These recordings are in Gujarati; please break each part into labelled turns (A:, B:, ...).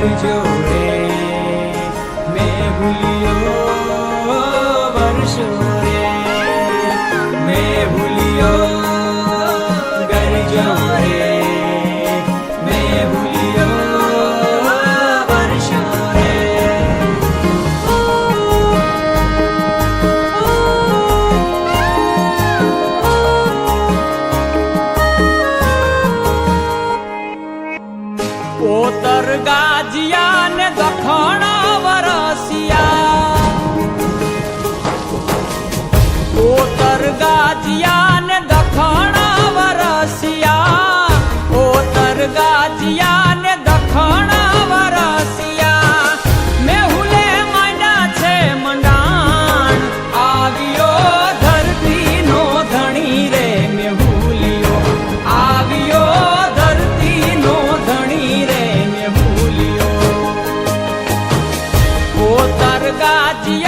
A: Jolie. કોતર ગાજિયા ને દખણા વરસિયા. કોતર ગાજિયા God, yeah.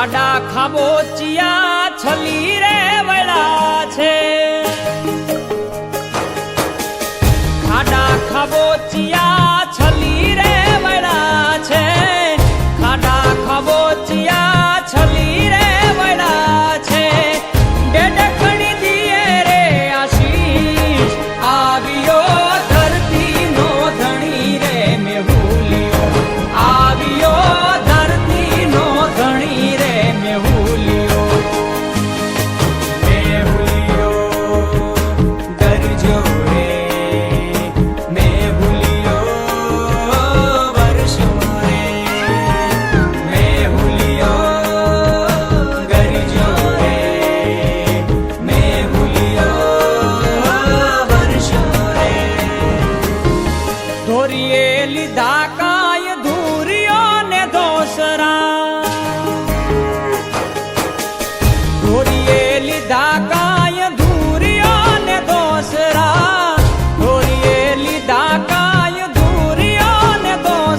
A: ખાડા ખાબોચિયા છલી રે વળા છે. ખાડા ખાબોચિયા